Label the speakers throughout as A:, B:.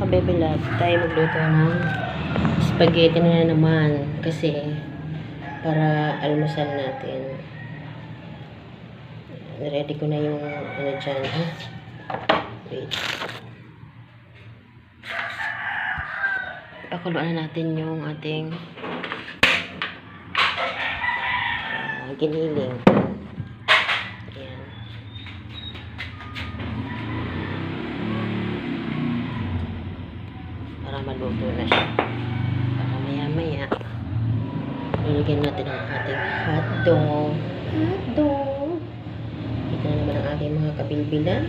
A: ka-baby love, tayo magluto ng spaghetti na naman. Kasi, para almusal natin. Ready ko na yung ano dyan. Ah, wait. Pakuluan na natin yung ating ah, giniling. Maluto na siya. Para maya maya. Lulagyan natin ang ating hotdog. Hotdog. Ito na naman ang aking mga kabilbilan.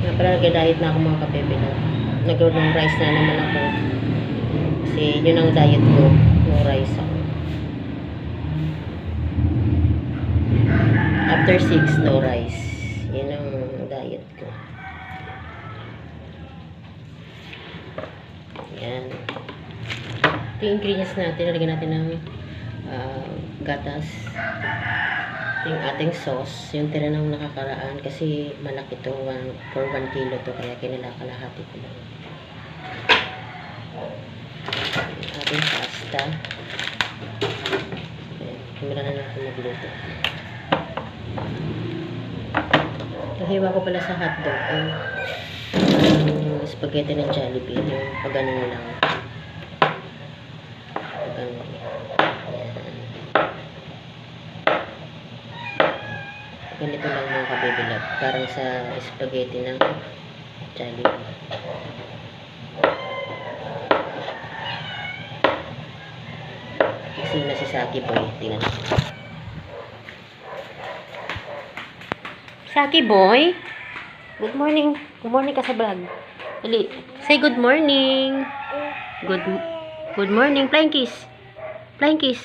A: Nga pala nag-diet na ako mga kabilbilan. Nag-roll ng rice na naman ako. Kasi yun ang diet ko. No rice ako. After 6, no rice. Yun ang diet ko. Yan. Ito yung ingredients natin. Lagyan natin ng ah, gatas. Yung ating sauce. Yung tira ng nakakaraan. Kasi malaki to. One, for 1 kilo to. Kaya kinilakalahati ko lang. Yung ating pasta. Himila na natin magluto. Nahiwa ko pala sa hotdog. Ang yung spaghetti ng Jollibee. Yung pag lang. Ganito lang mga kabibilab. Parang sa spaghetti ng Jollibee. Kasi na si Saki Boy. Tingnan. Saki Boy? Good morning. Good morning ka sa vlog. Dali. Say good morning. Good Good morning. Flying kiss. Flying kiss.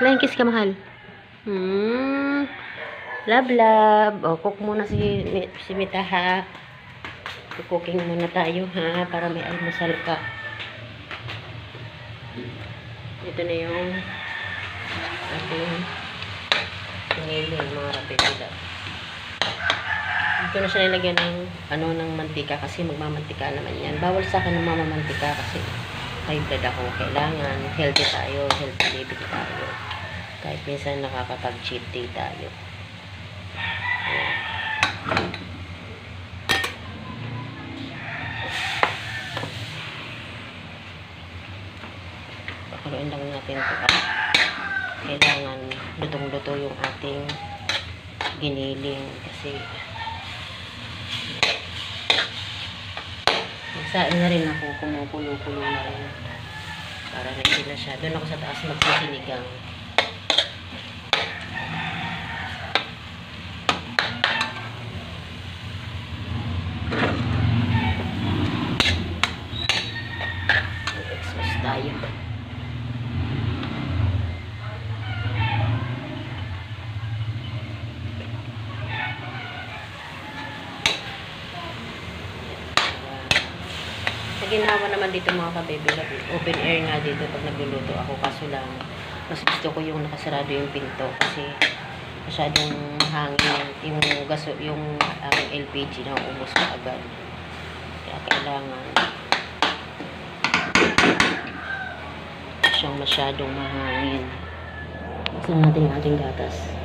A: Flying kiss ka, mahal. Hmm. Love. O, cook muna si, si Mita, ha. Cooking muna tayo, ha. Para may almusal ka. Ito na yung ating piniling mga rapidila. Dito na siya nilagyan ng ano ng mantika kasi magmamantika naman yan. Bawal sa akin ng mamamantika kasi high blood ako. Kailangan healthy tayo, healthy living tayo. Kahit minsan nakakapag-cheat day tayo. Pakuluin lang natin ito. ah. Kailangan lutong-luto yung ating giniling kasi Nagsain na rin ako, kumukulo-kulo na rin. Para ready na siya. Doon ako sa taas magsisinigang. Exhaust tayo. Sa ginawa naman dito mga kabebe, open air nga dito pag nagluluto ako. Kaso lang, mas gusto ko yung nakasarado yung pinto kasi masyadong hangin yung gaso, yung aming LPG na ubos ko agad. Kaya kailangan siyang masyadong mahangin. Buksan natin ating gatas.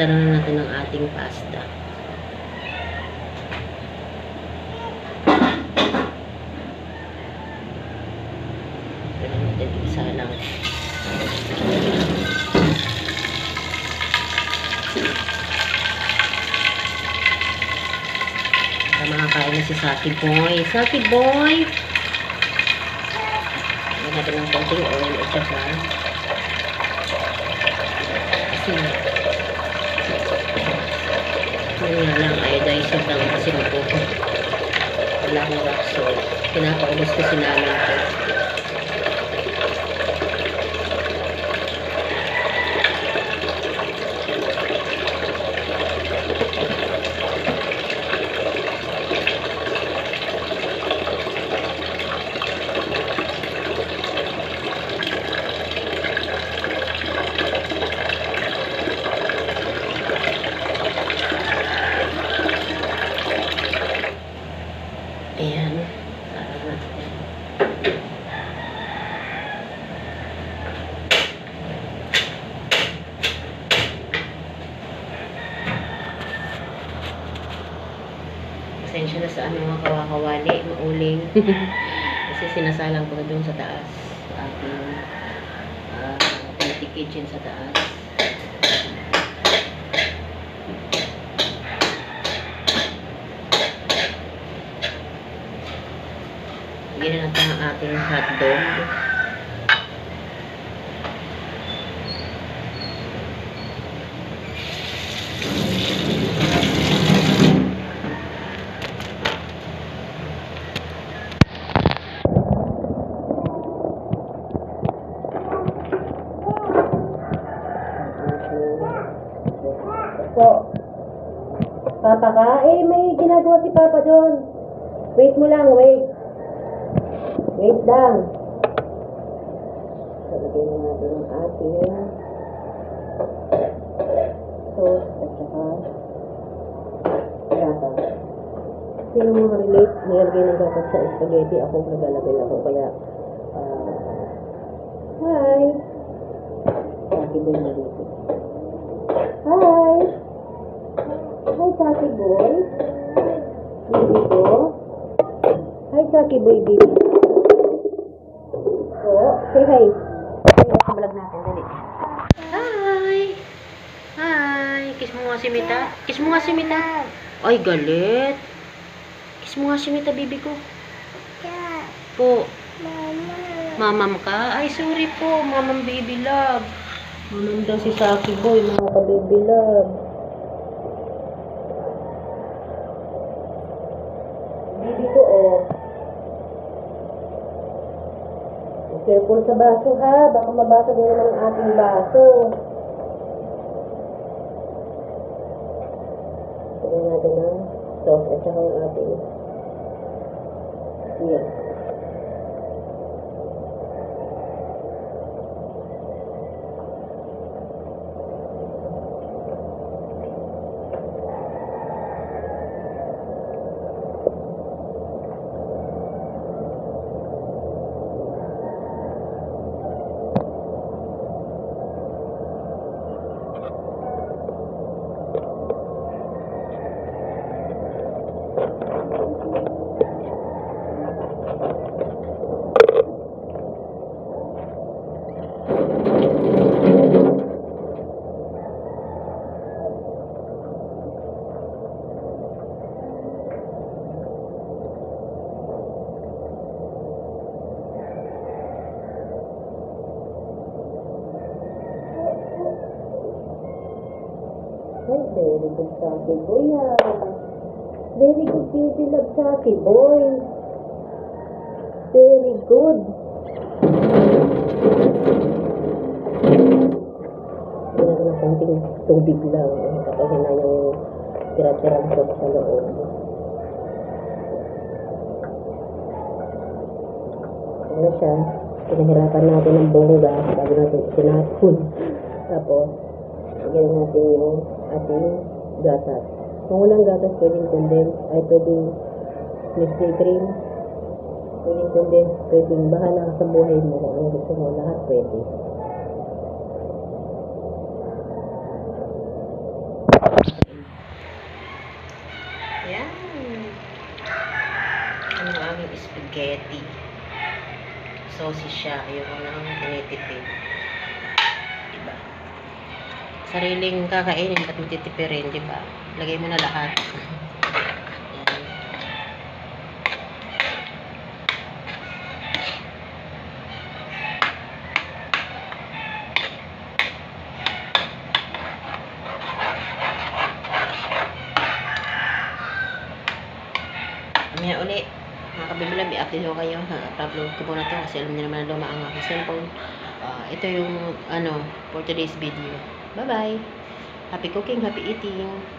A: Isa na natin ang ating pasta. Isa natin, isa makakain na si Saki Boy. Saki Boy! Lagyan natin ng konting oil at saka kasi yun nga lang iodizer lang kasi magpupo wala akong rock salt pinapaubos kasi namin ito ano, mga kawakawali, mauling. Kasi sinasalang ko doon sa taas. Sa ating uh, multi kitchen sa taas. Bigyan na natin ang ating hotdog. Po. Papa ka? Eh, may ginagawa si Papa doon. Wait mo lang, wait. Wait lang. So, lagyan na natin ang ating sauce at saka gata. Sino mga relate? Nilagay ng gata sa spaghetti. Ako naglalagay ako. Kaya, ah, hi! Saki boy na dito. Hi! Saki boy. Baby ko. Hi, Saki boy, baby. Oo, say hi. Vlog natin, dali. Hi! Hi! Kiss mo nga si Mita. Kiss mo nga si Mita. Ay, galit. Kiss mo nga si Mita, baby ko. Po. Mamam ka? Ay, sorry po. Mamam baby love. Mamam daw si Saki boy, mga ka-baby love. Baby ko, oh. Careful sa baso, ha? Baka mabasag na naman ang ating baso. Tignan natin ang sauce at saka yung ating milk. Ay, very good boy, ah. Very good baby love Saki boy. Very good. Ko ng konting tubig lang. Kapag na yung tira-tirang sauce sa loob. Ano siya? Pinahirapan natin ng bongga bago natin sinapon. Tapos, lagyan natin yung ating gatas. Kung walang gatas, pwedeng condense, ay pwedeng Nestle cream, pwedeng condense, pwedeng bahala ka sa buhay mo kung gusto mo, lahat pwede. Yan. Ano aming spaghetti. Saucy siya. Ayoko nang tinitipid. Sariling kakainin, ba't titipirin, diba? Lagay mo na lahat. Mamaya uli, mga kabibilab, i-update ko kayo. Upload ko muna to kasi alam niyo naman na luma ang aking cellphone. Ah, ito yung, ano, for today's video. Bye-bye! Happy cooking, happy eating!